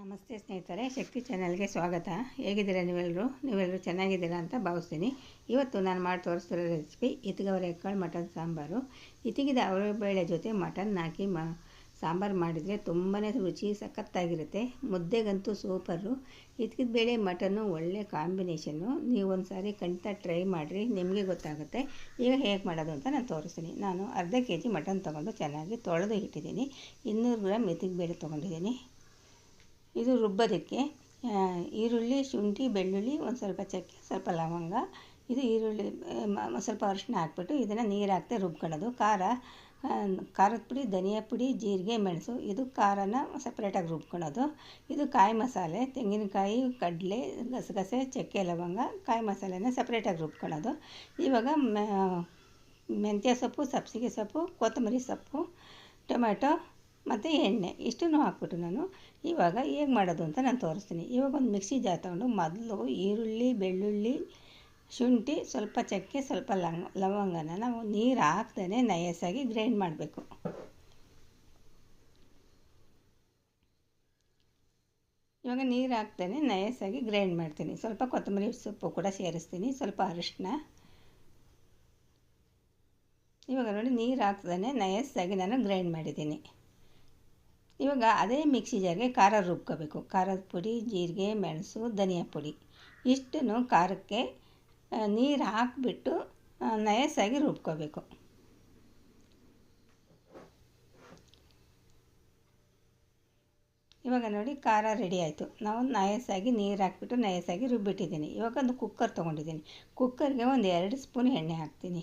ನಮಸ್ತೆ ಸ್ನೇಹಿತರೆ, ಶಕ್ತಿ ಚಾನಲ್ಗೆ ಸ್ವಾಗತ. ಹೇಗಿದ್ದೀರಾ ನೀವೆಲ್ಲರೂ ನೀವೆಲ್ಲರೂ ಚೆನ್ನಾಗಿದ್ದೀರಾ ಅಂತ ಭಾವಿಸ್ತೀನಿ. ಇವತ್ತು ನಾನು ಮಾಡಿ ತೋರಿಸ್ತಿರೋ ರೆಸಿಪಿ ಇತ್ಗವರೆಕಾಳು ಮಟನ್ ಸಾಂಬಾರು. ಇತಿಗಿದ ಬೇಳೆ ಜೊತೆ ಮಟನ್ ಹಾಕಿ ಮಾ, ಸಾಂಬಾರು ಮಾಡಿದರೆ ತುಂಬಾ ರುಚಿ ಸಖತ್ತಾಗಿರುತ್ತೆ. ಮುದ್ದೆಗಂತೂ ಸೂಪರು. ಇತ್ತಿಗಿದ ಬೇಳೆ ಮಟನ್ನು ಒಳ್ಳೆ ಕಾಂಬಿನೇಷನ್ನು ನೀವು ಒಂದು ಸಾರಿ ಖಂಡಿತ ಟ್ರೈ ಮಾಡಿರಿ, ನಿಮಗೆ ಗೊತ್ತಾಗುತ್ತೆ. ಈಗ ಹೇಗೆ ಮಾಡೋದು ಅಂತ ನಾನು ತೋರಿಸ್ತೀನಿ. ನಾನು ಅರ್ಧ ಕೆ ಜಿ ಮಟನ್ ತೊಗೊಂಡು ಚೆನ್ನಾಗಿ ತೊಳೆದು ಇಟ್ಟಿದ್ದೀನಿ. ಇನ್ನೂರು ಗ್ರಾಮ್ ಬೇಳೆ ತೊಗೊಂಡಿದ್ದೀನಿ. ಇದು ರುಬ್ಬೋದಕ್ಕೆ ಈರುಳ್ಳಿ, ಶುಂಠಿ, ಬೆಳ್ಳುಳ್ಳಿ, ಒಂದು ಸ್ವಲ್ಪ ಚಕ್ಕೆ, ಸ್ವಲ್ಪ ಲವಂಗ, ಇದು ಈರುಳ್ಳಿ ಸ್ವಲ್ಪ ಅರಿಶಿಣ ಹಾಕ್ಬಿಟ್ಟು ಇದನ್ನು ನೀರು ಹಾಕ್ತಾ ರುಬ್ಕೊಳ್ಳೋದು. ಖಾರ ಖಾರದ ಪುಡಿ, ಧನಿಯಾ ಪುಡಿ, ಜೀರಿಗೆ, ಮೆಣಸು, ಇದು ಖಾರನ ಸಪ್ರೇಟಾಗಿ ರುಬ್ಕೊಳ್ಳೋದು. ಇದು ಕಾಯಿ ಮಸಾಲೆ, ತೆಂಗಿನಕಾಯಿ, ಕಡಲೆ, ಗಸಗಸೆ, ಚಕ್ಕೆ, ಲವಂಗ, ಕಾಯಿ ಮಸಾಲೆನ ಸಪ್ರೇಟಾಗಿ ರುಬ್ಕೊಳ್ಳೋದು. ಇವಾಗ ಮೆಂತ್ಯ ಸೊಪ್ಪು, ಸಬ್ಸಿಗೆ ಸೊಪ್ಪು, ಕೊತ್ತಂಬರಿ ಸೊಪ್ಪು ಟೊಮೆಟೊ ಮತ್ತು ಎಣ್ಣೆ, ಇಷ್ಟನ್ನು ಹಾಕ್ಬಿಟ್ಟು ನಾನು ಇವಾಗ ಹೇಗೆ ಮಾಡೋದು ಅಂತ ನಾನು ತೋರಿಸ್ತೀನಿ. ಇವಾಗ ಒಂದು ಮಿಕ್ಸಿ ಜಾರ್ ತೊಗೊಂಡು ಮೊದಲು ಈರುಳ್ಳಿ, ಬೆಳ್ಳುಳ್ಳಿ, ಶುಂಠಿ, ಸ್ವಲ್ಪ ಚಕ್ಕೆ, ಸ್ವಲ್ಪ ಲಂಗ ಲವಂಗನ ನಾವು ನೀರು ಹಾಕ್ದೇ ನಯಸ್ಸಾಗಿ ಗ್ರೈಂಡ್ ಮಾಡಬೇಕು. ಇವಾಗ ನೀರು ಹಾಕ್ದೇ ನಯಸ್ಸಾಗಿ ಗ್ರೈಂಡ್ ಮಾಡ್ತೀನಿ. ಸ್ವಲ್ಪ ಕೊತ್ತಂಬರಿ ಸೊಪ್ಪು ಕೂಡ ಸೇರಿಸ್ತೀನಿ, ಸ್ವಲ್ಪ ಅರಿಶಿನ ಇವಾಗ ನೋಡಿ ನೀರು ಹಾಕ್ದೇ ನಯಸ್ಸಾಗಿ ನಾನು ಗ್ರೈಂಡ್ ಮಾಡಿದ್ದೀನಿ. ಇವಾಗ ಅದೇ ಮಿಕ್ಸಿ ಜಾರ್ಗೆ ಖಾರ ರುಬ್ಕೋಬೇಕು. ಖಾರದ ಪುಡಿ, ಜೀರಿಗೆ, ಮೆಣಸು, ಧನಿಯಾ ಪುಡಿ. ಇಷ್ಟನ್ನು ಖಾರಕ್ಕೆ ನೀರು ಹಾಕಿಬಿಟ್ಟು ನಯಸ್ಸಾಗಿ ರುಬ್ಕೋಬೇಕು. ಇವಾಗ ನೋಡಿ ಖಾರ ರೆಡಿ ಆಯಿತು. ನಾವು ನಯಸ್ಸಾಗಿ ನೀರು ಹಾಕ್ಬಿಟ್ಟು ನಯಸ್ಸಾಗಿ ರುಬ್ಬಿಟ್ಟಿದ್ದೀನಿ. ಇವಾಗ ಒಂದು ಕುಕ್ಕರ್ ತೊಗೊಂಡಿದ್ದೀನಿ. ಕುಕ್ಕರ್ಗೆ ಒಂದು ಎರಡು ಸ್ಪೂನ್ ಎಣ್ಣೆ ಹಾಕ್ತೀನಿ.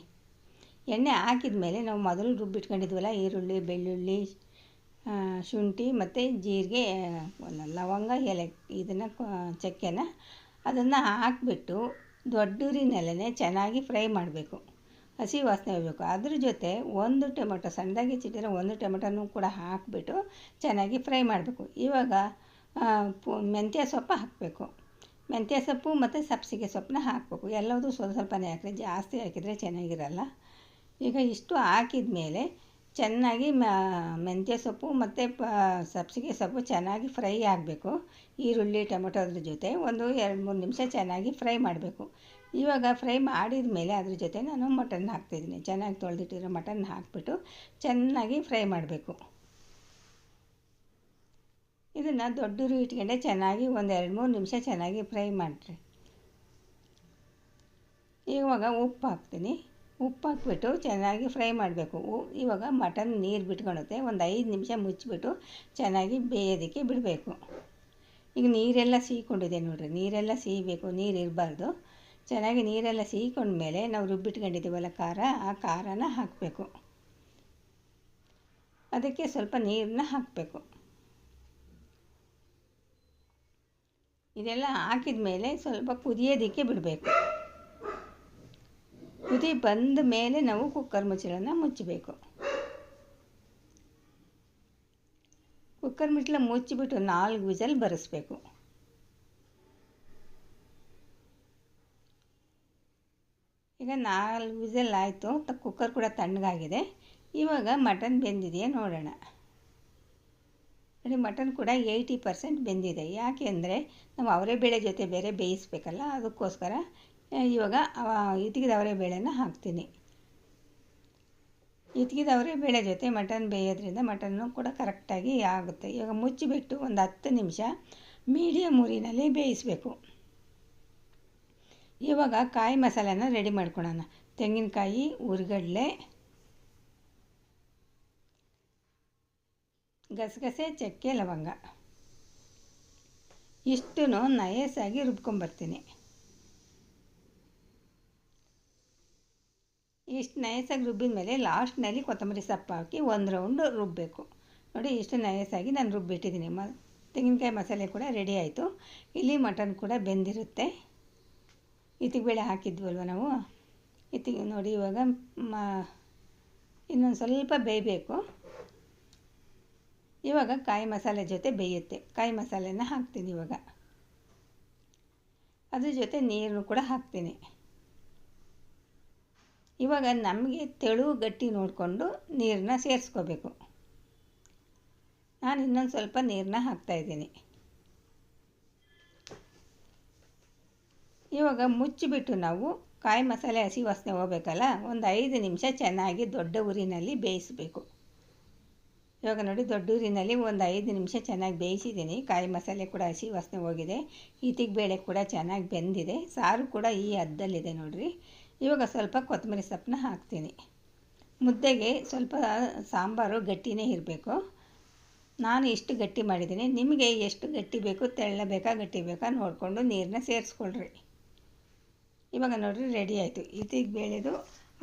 ಎಣ್ಣೆ ಹಾಕಿದ ಮೇಲೆ ನಾವು ಮೊದಲು ರುಬ್ಬಿಟ್ಕೊಂಡಿದ್ವಲ್ಲ, ಈರುಳ್ಳಿ, ಬೆಳ್ಳುಳ್ಳಿ ಶುಂಠಿ ಮತ್ತು ಜೀರಿಗೆ ಲವಂಗ ಎಲೆ ಇದನ್ನು ಚಕ್ಕೆನ ಅದನ್ನು ಹಾಕಿಬಿಟ್ಟು ದೊಡ್ಡೂರಿನಲ್ಲೇ ಚೆನ್ನಾಗಿ ಫ್ರೈ ಮಾಡಬೇಕು. ಹಸಿ ವಾಸನೆ ಹೋಗಬೇಕು ಅದ್ರ ಜೊತೆ ಒಂದು ಟೊಮೆಟೊ, ಸಣ್ಣದಾಗಿ ಚಿಟ್ಟಿರೋ ಒಂದು ಟೊಮೆಟೊನೂ ಕೂಡ ಹಾಕಿಬಿಟ್ಟು ಚೆನ್ನಾಗಿ ಫ್ರೈ ಮಾಡಬೇಕು. ಇವಾಗ ಮೆಂತ್ಯ ಸೊಪ್ಪು ಹಾಕಬೇಕು. ಮೆಂತ್ಯ ಸೊಪ್ಪು ಮತ್ತು ಸಬ್ಸಿಗೆ ಸೊಪ್ಪನ್ನ ಹಾಕಬೇಕು. ಎಲ್ಲದೂ ಸ್ವಲ್ಪ ಸ್ವಲ್ಪನೇ ಹಾಕಿರಿ. ಜಾಸ್ತಿ ಹಾಕಿದರೆ ಚೆನ್ನಾಗಿರಲ್ಲ. ಈಗ ಇಷ್ಟು ಹಾಕಿದ ಮೇಲೆ ಚೆನ್ನಾಗಿ ಮೆಂತ್ಯ ಸೊಪ್ಪು ಮತ್ತು ಪ, ಸಬ್ಸಿಗೆ ಸೊಪ್ಪು ಚೆನ್ನಾಗಿ ಫ್ರೈ ಆಗಬೇಕು. ಈರುಳ್ಳಿ, ಟೊಮೆಟೊ ಅದ್ರ ಜೊತೆ ಒಂದು ಎರಡು ಮೂರು ನಿಮಿಷ ಚೆನ್ನಾಗಿ ಫ್ರೈ ಮಾಡಬೇಕು. ಇವಾಗ ಫ್ರೈ ಮಾಡಿದ ಮೇಲೆ ಅದ್ರ ಜೊತೆ ನಾನು ಮಟನ್ ಹಾಕ್ತಿದ್ದೀನಿ. ಚೆನ್ನಾಗಿ ತೊಳೆದಿಟ್ಟಿರೋ ಮಟನ್ ಹಾಕಿಬಿಟ್ಟು ಚೆನ್ನಾಗಿ ಫ್ರೈ ಮಾಡಬೇಕು. ಇದನ್ನು ದೊಡ್ಡರು ಇಟ್ಕೊಂಡೆ ಚೆನ್ನಾಗಿ ಒಂದು ಎರಡು ಮೂರು ನಿಮಿಷ ಚೆನ್ನಾಗಿ ಫ್ರೈ ಮಾಡಿರಿ. ಇವಾಗ ಉಪ್ಪು ಹಾಕ್ತೀನಿ. ಉಪ್ಪು ಹಾಕಿಬಿಟ್ಟು ಚೆನ್ನಾಗಿ ಫ್ರೈ ಮಾಡಬೇಕು. ಇವಾಗ ಮಟನ್ ನೀರು ಬಿಟ್ಕೊಳುತ್ತೆ ಒಂದು ಐದು ನಿಮಿಷ ಮುಚ್ಚಿಬಿಟ್ಟು ಚೆನ್ನಾಗಿ ಬೇಯೋದಕ್ಕೆ ಬಿಡಬೇಕು. ಈಗ ನೀರೆಲ್ಲ ಸೀಕೊಂಡಿದೆ ನೋಡಿರಿ. ನೀರೆಲ್ಲ ಸೀಬೇಕು. ನೀರು ಇರಬಾರ್ದು. ಚೆನ್ನಾಗಿ ನೀರೆಲ್ಲ ಸೀಕೊಂಡ್ಮೇಲೆ ನಾವು ರುಬ್ಬಿಟ್ಕೊಂಡಿದ್ದೀವಲ್ಲ ಖಾರ, ಆ ಖಾರನ ಹಾಕಬೇಕು. ಅದಕ್ಕೆ ಸ್ವಲ್ಪ ನೀರನ್ನ ಹಾಕಬೇಕು. ಇದೆಲ್ಲ ಹಾಕಿದ ಮೇಲೆ ಸ್ವಲ್ಪ ಕುದಿಯೋದಕ್ಕೆ ಬಿಡಬೇಕು. ಕುದಿ ಬಂದ ಮೇಲೆ ನಾವು ಕುಕ್ಕರ್ ಮುಚ್ಚಳನ ಮುಚ್ಚಬೇಕು. ಕುಕ್ಕರ್ ಮುಚ್ಚಳ ಮುಚ್ಚಿಬಿಟ್ಟು ನಾಲ್ಕು ವಿಜಲ್ ಬರೆಸ್ಬೇಕು. ಈಗ ನಾಲ್ಕು ವಿಸಲ್ ಆಯಿತು ಕುಕ್ಕರ್ ಕೂಡ ತಣ್ಣಗಾಗಿದೆ. ಇವಾಗ ಮಟನ್ ಬೆಂದಿದೆಯಾ ನೋಡೋಣ. ನೋಡಿ, ಮಟನ್ ಕೂಡ ಏಯ್ಟಿ ಪರ್ಸೆಂಟ್ ಬೆಂದಿದೆ. ಯಾಕೆ ಅಂದರೆ ನಾವು ಅವರೇ ಬೇಳೆ ಜೊತೆ ಬೇರೆ ಬೇಯಿಸ್ಬೇಕಲ್ಲ, ಅದಕ್ಕೋಸ್ಕರ ಇವಾಗ ಇತಿಗಿದವರೆ ಬೇಳೆನ ಹಾಕ್ತೀನಿ. ಇತಿಗಿದವರೆ ಬೇಳೆ ಜೊತೆ ಮಟನ್ ಬೇಯೋದ್ರಿಂದ ಮಟನ್ನು ಕೂಡ ಕರೆಕ್ಟಾಗಿ ಆಗುತ್ತೆ. ಇವಾಗ ಮುಚ್ಚಿಬಿಟ್ಟು ಒಂದು ಹತ್ತು ನಿಮಿಷ ಮೀಡಿಯಮ್ ಊರಿನಲ್ಲಿ ಬೇಯಿಸಬೇಕು. ಇವಾಗ ಕಾಯಿ ಮಸಾಲೆನ ರೆಡಿ ಮಾಡ್ಕೊಳ್ಳೋಣ ತೆಂಗಿನಕಾಯಿ, ಉರಿಗಡಲೆ, ಗಸಗಸೆ, ಚಕ್ಕೆ, ಲವಂಗ. ಇಷ್ಟು ನಯಸ್ಸಾಗಿ ರುಬ್ಕೊಂಬರ್ತೀನಿ. ಇಷ್ಟು ನಯಸ್ಸಾಗಿ ರುಬ್ಬಿದ ಮೇಲೆ ಲಾಸ್ಟ್ನಲ್ಲಿ ಕೊತ್ತಂಬರಿ ಸೊಪ್ಪು ಹಾಕಿ ಒಂದು ರೌಂಡು ರುಬ್ಬಬೇಕು. ನೋಡಿ, ಇಷ್ಟು ನಯಸ್ಸಾಗಿ ನಾನು ರುಬ್ಬಿಟ್ಟಿದ್ದೀನಿ. ಮ, ತೆಂಗಿನಕಾಯಿ ಮಸಾಲೆ ಕೂಡ ರೆಡಿ ಆಯಿತು. ಇಲ್ಲಿ ಮಟನ್ ಕೂಡ ಬೆಂದಿರುತ್ತೆ. ಇತ್ತಿಗೆ ಹಾಕಿದ್ವಲ್ವ ನಾವು? ಇತ್ತಿಗೆ ನೋಡಿ, ಇವಾಗ ಮ, ಇನ್ನೊಂದು ಸ್ವಲ್ಪ ಬೇಯಬೇಕು. ಇವಾಗ ಕಾಯಿ ಮಸಾಲೆ ಜೊತೆ ಬೇಯುತ್ತೆ. ಕಾಯಿ ಮಸಾಲೆನ ಹಾಕ್ತೀನಿ ಇವಾಗ. ಅದ್ರ ಜೊತೆ ನೀರನ್ನು ಕೂಡ ಹಾಕ್ತೀನಿ. ಇವಾಗ ನಮಗೆ ತೆಳು ಗಟ್ಟಿ ನೋಡಿಕೊಂಡು ನೀರನ್ನ ಸೇರಿಸ್ಕೋಬೇಕು. ನಾನು ಇನ್ನೊಂದು ಸ್ವಲ್ಪ ನೀರನ್ನ ಹಾಕ್ತಾಯಿದ್ದೀನಿ ಇವಾಗ ಮುಚ್ಚಿಬಿಟ್ಟು ನಾವು ಕಾಯಿ ಮಸಾಲೆ ಹಸಿ ವಾಸನೆ ಹೋಗ್ಬೇಕಲ್ಲ, ಒಂದು ಐದು ನಿಮಿಷ ಚೆನ್ನಾಗಿ ದೊಡ್ಡ ಊರಿನಲ್ಲಿ ಬೇಯಿಸಬೇಕು. ಇವಾಗ ನೋಡಿ ದೊಡ್ಡ ಊರಿನಲ್ಲಿ ಒಂದು ಐದು ನಿಮಿಷ ಚೆನ್ನಾಗಿ ಬೇಯಿಸಿದ್ದೀನಿ. ಕಾಯಿ ಮಸಾಲೆ ಕೂಡ ಹಸಿ ವಾಸನೆ ಹೋಗಿದೆ. ಈತಿಗೆ ಬೇಳೆ ಕೂಡ ಚೆನ್ನಾಗಿ ಬೆಂದಿದೆ. ಸಾರು ಕೂಡ ಈ ಹದ್ದಲ್ಲಿದೆ ನೋಡಿರಿ. ಇವಾಗ ಸ್ವಲ್ಪ ಕೊತ್ತಂಬರಿ ಸೊಪ್ಪನ್ನ ಹಾಕ್ತೀನಿ. ಮುದ್ದೆಗೆ ಸ್ವಲ್ಪ ಸಾಂಬಾರು ಗಟ್ಟಿನೇ ಇರಬೇಕು. ನಾನು ಇಷ್ಟು ಗಟ್ಟಿ ಮಾಡಿದ್ದೀನಿ, ನಿಮಗೆ ಎಷ್ಟು ಗಟ್ಟಿ ಬೇಕು, ತೆಳ್ಳ ಬೇಕಾ, ಗಟ್ಟಿ ಬೇಕಾ ನೋಡಿಕೊಂಡು ನೀರನ್ನ ಸೇರಿಸ್ಕೊಳ್ರಿ. ಇವಾಗ ನೋಡಿರಿ, ರೆಡಿ ಆಯಿತು. ಇದೀಗ ಬೇಳೆದು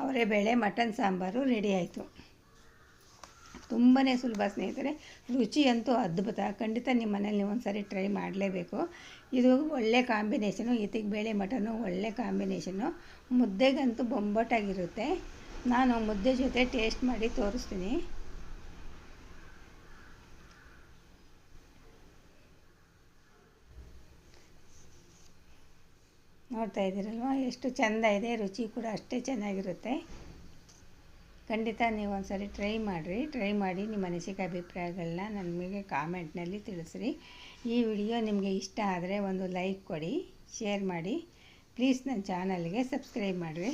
ಅವರೇ ಬೇಳೆ, ಮಟನ್ ಸಾಂಬಾರು ರೆಡಿ ಆಯಿತು. ತುಂಬಾ ಸುಲಭ ಸ್ನೇಹಿತರೆ. ರುಚಿ ಅಂತೂ ಅದ್ಭುತ. ಖಂಡಿತ ನಿಮ್ಮ ಮನೇಲಿ ಒಂದು ಸಾರಿ ಟ್ರೈ ಮಾಡಲೇಬೇಕು. ಇದು ಒಳ್ಳೆ ಕಾಂಬಿನೇಷನು ಇತಿಗೆ ಬೇಳೆ ಮಟನು ಒಳ್ಳೆ ಕಾಂಬಿನೇಷನು ಮುದ್ದೆಗಂತೂ ಬೊಂಬಾಟಾಗಿರುತ್ತೆ. ನಾನು ಮುದ್ದೆ ಜೊತೆ ಟೇಸ್ಟ್ ಮಾಡಿ ತೋರಿಸ್ತೀನಿ. ನೋಡ್ತಾ ಇದ್ದೀರಲ್ವ? ಎಷ್ಟು ಚೆಂದ ಇದೆ. ರುಚಿ ಕೂಡ ಅಷ್ಟೇ ಚೆನ್ನಾಗಿರುತ್ತೆ. ಖಂಡಿತ ನೀವು ಒಂದ್ಸರಿ ಟ್ರೈ ಮಾಡಿರಿ. ಟ್ರೈ ಮಾಡಿ ನಿಮ್ಮ ಅನಿಸಿಕೆ ಅಭಿಪ್ರಾಯಗಳನ್ನ ನನಗೆ ಕಾಮೆಂಟ್ನಲ್ಲಿ ತಿಳಿಸ್ರಿ. ಈ ವಿಡಿಯೋ ನಿಮಗೆ ಇಷ್ಟ ಆದರೆ ಒಂದು ಲೈಕ್ ಕೊಡಿ ಶೇರ್ ಮಾಡಿ. ಪ್ಲೀಸ್ ನನ್ನ ಚಾನಲ್ಗೆ ಸಬ್ಸ್ಕ್ರೈಬ್ ಮಾಡಿರಿ.